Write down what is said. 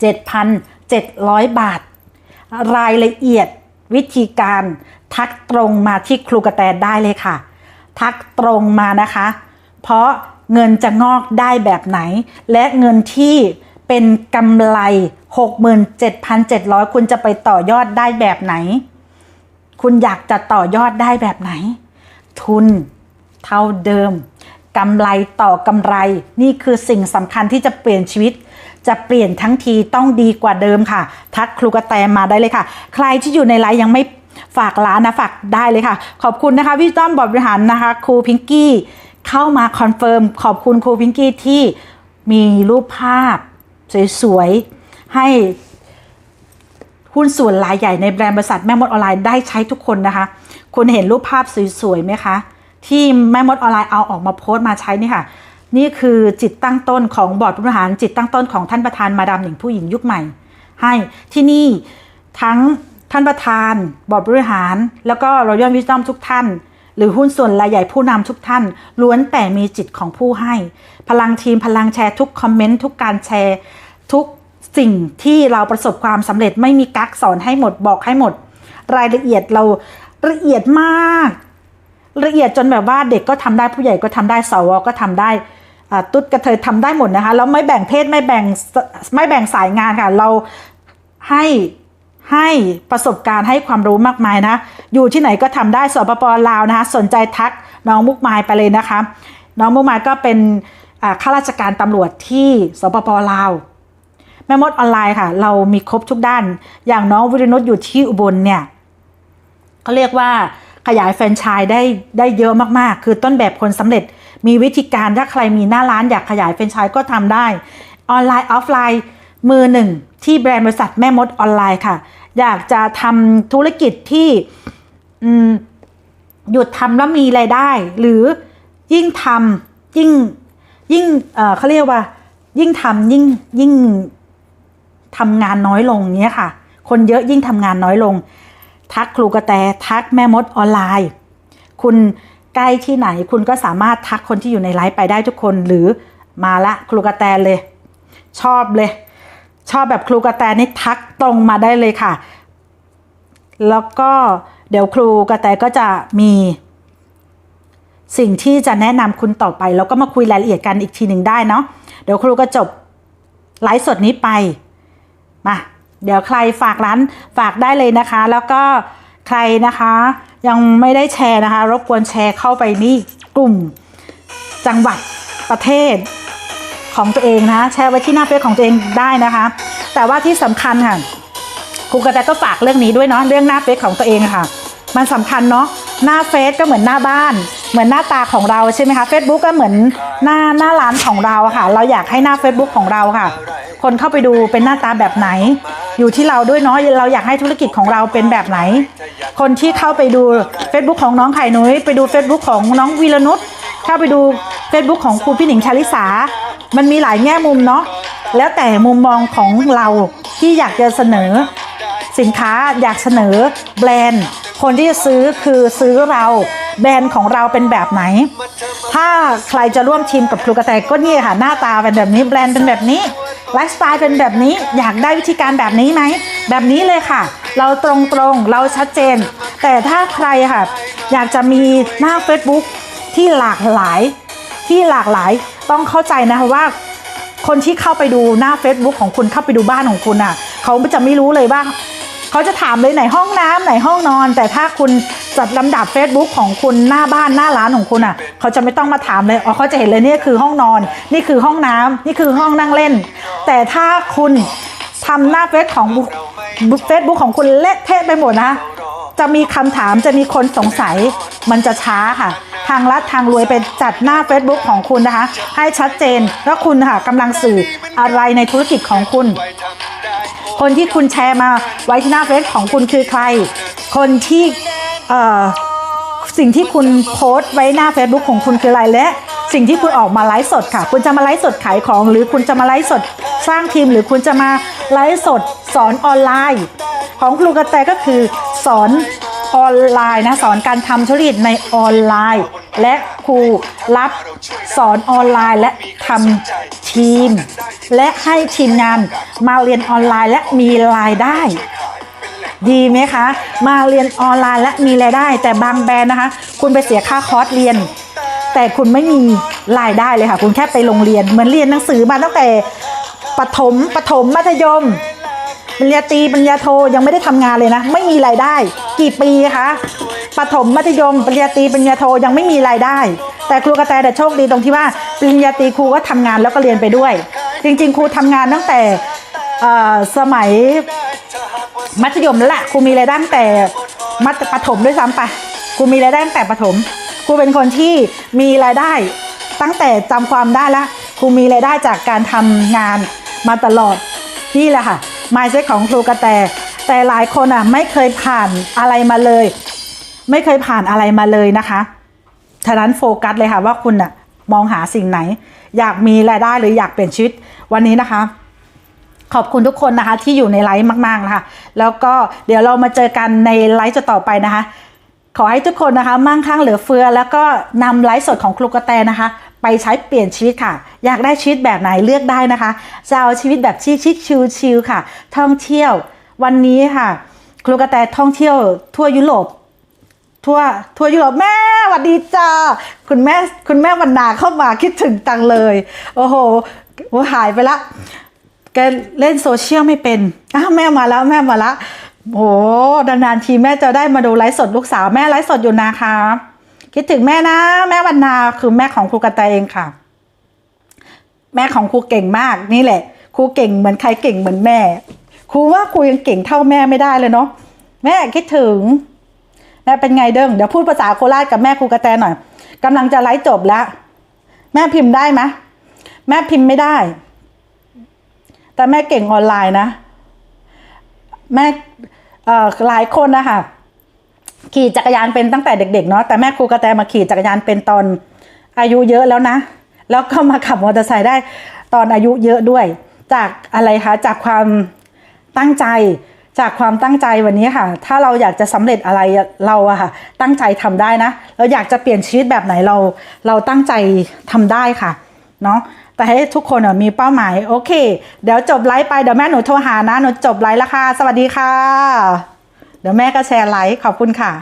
7,700 บาท รายละเอียดวิธีการทักตรงมาที่ครูกระแตได้เลยค่ะ ทักตรงมานะคะ เพราะเงินจะงอกได้แบบไหน และเงินที่เป็นกำไร 67,700 คุณจะไปต่อยอดได้แบบไหน คุณอยากจะต่อยอดได้แบบไหน ทุนเท่าเดิม กำไรต่อกำไร นี่คือสิ่งสำคัญที่จะเปลี่ยนชีวิต จะเปลี่ยนทั้งทีต้องดีกว่าเดิมค่ะ ทักครูกระแตมาได้เลยค่ะ ใครที่อยู่ในไลฟ์ยังไม่ฝากร้านนะฝากได้เลยค่ะ ขอบคุณนะคะพี่ต้อมบอดบริหารนะคะครูพิงกี้เข้ามาคอนเฟิร์มขอบคุณครูพิงกี้ที่มีรูปภาพสวยๆให้หุ้นส่วนรายใหญ่ในแบรนด์บริษัทแม่มดออนไลน์ได้ใช้ทุกคนนะคะ คุณเห็นรูปภาพสวยๆไหมคะ ที่แม่มดออนไลน์เอาออกมาโพสต์มาใช้นี่ค่ะ นี่คือจิตตั้งต้นของบอร์ดผู้บริหารจิตตั้งต้นของท่านประธานมาดามหนิงผู้หญิงยุคใหม่ ให้ที่นี่ทั้งท่านประธานบอร์ดบริหาร แล้วก็รอยัลวิสตอมทุกท่าน หรือหุ้นส่วนรายใหญ่ผู้นำทุกท่าน ล้วนแต่มีจิตของผู้ให้ พลังทีมพลังแชร์ทุกคอมเมนต์ทุกการแชร์ ทุกสิ่งที่เราประสบความสำเร็จไม่มีกักสอนให้หมดบอกให้หมด รายละเอียดเราละเอียดมาก ละเอียดจนแบบว่าเด็กก็ทำได้ผู้ใหญ่ก็ทำได้สวก็ทำได้ตุ๊ดกระเทยทำได้หมดนะคะแล้วไม่แบ่งเพศไม่แบ่งไม่แบ่งสายงานค่ะ เราให้ให้ประสบการณ์ให้ความรู้มากมายนะ อยู่ที่ไหนก็ทำได้สปปลาวนะคะ สนใจทักน้องมุกไมายไปเลยนะคะ น้องมุกไมายก็เป็นข้าราชการตำรวจที่สปปลาวแม่มดออนไลน์ค่ะ เรามีครบทุกด้าน อย่างน้องวิรนุชอยู่ที่อุบลเนี่ยเขาเรียกว่า ขยายแฟรนไชส์ได้ได้เยอะมากๆ คือต้นแบบคนสำเร็จมีวิธีการถ้าใครมีหน้าร้านอยากขยายแฟรนไชส์ก็ทำได้ ออนไลน์ออฟไลน์มือหนึ่งที่แบรนด์บริษัทแม่มดออนไลน์ค่ะ อยากจะทำธุรกิจที่หยุดทำแล้วมีรายได้ หรือยิ่งทำยิ่งยิ่งเออเขาเรียกว่า ยิ่งทำยิ่งยิ่งทำงานน้อยลงเนี้ยค่ะ คนเยอะยิ่งทำงานน้อยลง ทักครูกระแตทักแม่มดออนไลน์ คุณใกล้ที่ไหนคุณก็สามารถทักคนที่อยู่ในไลฟ์ไปได้ทุกคนหรือมาละครูกระแตเลย ชอบเลย ชอบแบบครูกระแตนี่ทักตรงมาได้เลยค่ะ แล้วก็เดี๋ยวครูกระแตก็จะมี สิ่งที่จะแนะนำคุณต่อไป แล้วก็มาคุยรายละเอียดกันอีกทีหนึ่งได้เนาะเดี๋ยวครูก็จบไลฟ์สดนี้ไปมา เดี๋ยวใครฝากร้านฝากได้เลยนะคะ แล้วก็ใครนะคะ ยังไม่ได้แชร์นะคะ รบกวนแชร์เข้าไปนี่กลุ่มจังหวัดประเทศของตัวเองนะแชร์ไว้ที่หน้าเฟซของตัวเองได้นะคะ แต่ว่าที่สำคัญค่ะครูกระแตก็ฝากเรื่องนี้ด้วยเนาะเรื่องหน้าเฟซของตัวเองค่ะ มันสำคัญเนาะหน้าเฟซก็เหมือนหน้าบ้าน เหมือนหน้าตาของเราใช่ไหมคะ Facebook ก็เหมือนหน้าหน้าร้านของเราค่ะ เราอยากให้หน้า Facebook ของเราค่ะ คนเข้าไปดูเป็นหน้าตาแบบไหน อยู่ที่เราด้วยเนาะเราอยากให้ธุรกิจของเราเป็นแบบไหน คนที่เข้าไปดู Facebook ของน้องไข่นุ้ยไปดู Facebook ของน้องวีรนุชเข้าไปดู Facebook ของครูพี่หนิงชาลิสามันมีหลายแง่มุมเนาะแล้วแต่มุมมองของเราที่อยากจะเสนอ สินค้าอยากเสนอแบรนด์ คนที่จะซื้อคือซื้อเราแบรนด์ของเราเป็นแบบไหน ถ้าใครจะร่วมทีมกับครูกระแตก็นี่ค่ะหน้าตาเป็นแบบนี้แบรนด์เป็นแบบนี้ ไลฟ์สไตล์เป็นแบบนี้อยากได้วิธีการแบบนี้ไหม แบบนี้เลยค่ะ เราตรงๆ เราชัดเจน แต่ถ้าใครค่ะ อยากจะมีหน้า Facebook ที่หลากหลายที่หลากหลายต้องเข้าใจนะคะว่า คนที่เข้าไปดูหน้า Facebook ของคุณเข้าไปดูบ้านของคุณอะ เขาจะไม่รู้เลยว่าเขาจะถามเลยไหนห้องน้ำไหนห้องนอน แต่ถ้าคุณจัดลำดับ Facebook ของคุณหน้าบ้านหน้าร้านของคุณอะ เขาจะไม่ต้องมาถามเลย อ๋อเขาจะเห็นเลยนี่คือห้องนอน นี่คือห้องน้ำนี่คือห้องนั่งเล่น แต่ถ้าคุณทำหน้าเฟซของเฟซบุ๊กของคุณเละเทะไปหมดนะ จะมีคำถามจะมีคนสงสัยมันจะช้าค่ะ ทางรัฐทางรวยไปจัดหน้า Facebook ของคุณนะคะ ให้ชัดเจนว่าคุณค่ะกำลังสื่ออะไรในธุรกิจของคุณ คนที่คุณแชร์มาไว้ที่หน้าเฟซของคุณคือใคร คนที่เอ่อ สิ่งที่คุณโพสต์ไว้หน้า Facebook ของคุณคืออะไรและ สิ่งที่คุณออกมาไลฟ์สดค่ะ คุณจะมาไลฟ์สดขายของ หรือคุณจะมาไลฟ์สดสร้างทีม หรือคุณจะมาไลฟ์สดสอนออนไลน์ ของครูกระแตก็คือสอนออนไลน์นะสอนการทำธุรกิจในออนไลน์ และครูรับสอนออนไลน์และทำทีม และให้ทีมงานมาเรียนออนไลน์และมีรายได้ ดีไหมคะ มาเรียนออนไลน์และมีรายได้ แต่บางแบรนด์นะคะ คุณไปเสียค่าคอร์สเรียน แต่คุณไม่มีรายได้เลยค่ะ คุณแค่ไปโรงเรียน เหมือนเรียนหนังสือมาตั้งแต่ปฐมปฐมมัธยมปริญญาตรีปริญญาโทยังไม่ได้ทำงานเลยนะ ไม่มีรายได้ กี่ปีคะปฐมมัธยมปริญญาตรีปริญญาโทยังไม่มีรายได้ แต่ครูกระแตแต่โชคดีตรงที่ว่าปริญญาตรีครูก็ทำงานแล้วก็เรียนไปด้วย จริง ๆ ครูทำงานตั้งแต่สมัย มัธยมแล้วแหละครูมีรายได้ตั้งแต่มัธประถมด้วยซ้ำไปครูมีรายได้ตั้งแต่ประถมครูเป็นคนที่มีรายได้ตั้งแต่จำความได้ล้วครูมีรายได้จากการทำงานมาตลอดนี่แหละค่ะ mindset ของครูกระแต แต่หลายคนอะไม่เคยผ่านอะไรมาเลย ไม่เคยผ่านอะไรมาเลยนะคะฉะนั้นโฟกัสเลยค่ะว่าคุณอะมองหาสิ่งไหน อยากมีรายได้หรืออยากเปลี่ยนชีวิตวันนี้นะคะ ขอบคุณทุกคนนะคะ ที่อยู่ในไลฟ์มากๆนะคะแล้วก็เดี๋ยวเรามาเจอกันในไลฟ์จะต่อไปนะคะ ขอให้ทุกคนนะคะ มั่งคั่งเหลือเฟือ แล้วก็นำไลฟ์สดของครูกระแตนะคะ ไปใช้เปลี่ยนชีวิตค่ะ อยากได้ชีวิตแบบไหนเลือกได้นะคะจะเอาชีวิตแบบชิคๆชิลๆค่ะ ท่องเที่ยววันนี้ค่ะ ครูกระแตท่องเที่ยวทั่วยุโรปทั่วทั่วยุโรปแม่สวัสดีจ้าคุณแม่คุณแม่วรรณาเข้ามาคิดถึงตังเลย โอ้โหหายไปละ เล่นโซเชียลไม่เป็นอ้าวแม่มาแล้วแม่มาละโอ้นานๆทีแม่จะได้มาดูไลฟ์สดลูกสาวแม่ไลฟ์สดอยู่นะคะคิดถึงแม่นะ แม่วรรณาคือแม่ของครูกระแตเองค่ะ แม่ของครูเก่งมากนี่แหละครูเก่งเหมือนใครเก่งเหมือนแม่ครูว่าครูยังเก่งเท่าแม่ไม่ได้เลยเนาะแม่คิดถึงแม่เป็นไงเด้งเดี๋ยวพูดภาษาโคราชกับแม่ครูกระแตหน่อยกำลังจะไลฟ์จบแล้วแม่พิมพ์ได้ไหมแม่พิมพ์ไม่ได้ แต่แม่เก่งออนไลน์นะ แม่หลายคนนะคะขี่จักรยานเป็นตั้งแต่เด็ก ๆ เนาะแต่แม่ครูกระแตมาขี่จักรยานเป็นตอนอายุเยอะแล้วนะ แล้วก็มาขับมอเตอร์ไซค์ได้ตอนอายุเยอะด้วย จากอะไรคะจากความตั้งใจจากความตั้งใจวันนี้ค่ะ ถ้าเราอยากจะสำเร็จอะไรเราอะค่ะ ตั้งใจทำได้นะ เราอยากจะเปลี่ยนชีวิตแบบไหนเรา เราตั้งใจทำได้ค่ะ เนาะ แต่ให้ทุกคนมีเป้าหมายโอเค เดี๋ยวจบไลฟ์ไปเดี๋ยวแม่หนูโทรหานะหนูจบไลฟ์แล้วค่ะสวัสดีค่ะ เดี๋ยวแม่ก็แชร์ไลฟ์ขอบคุณค่ะ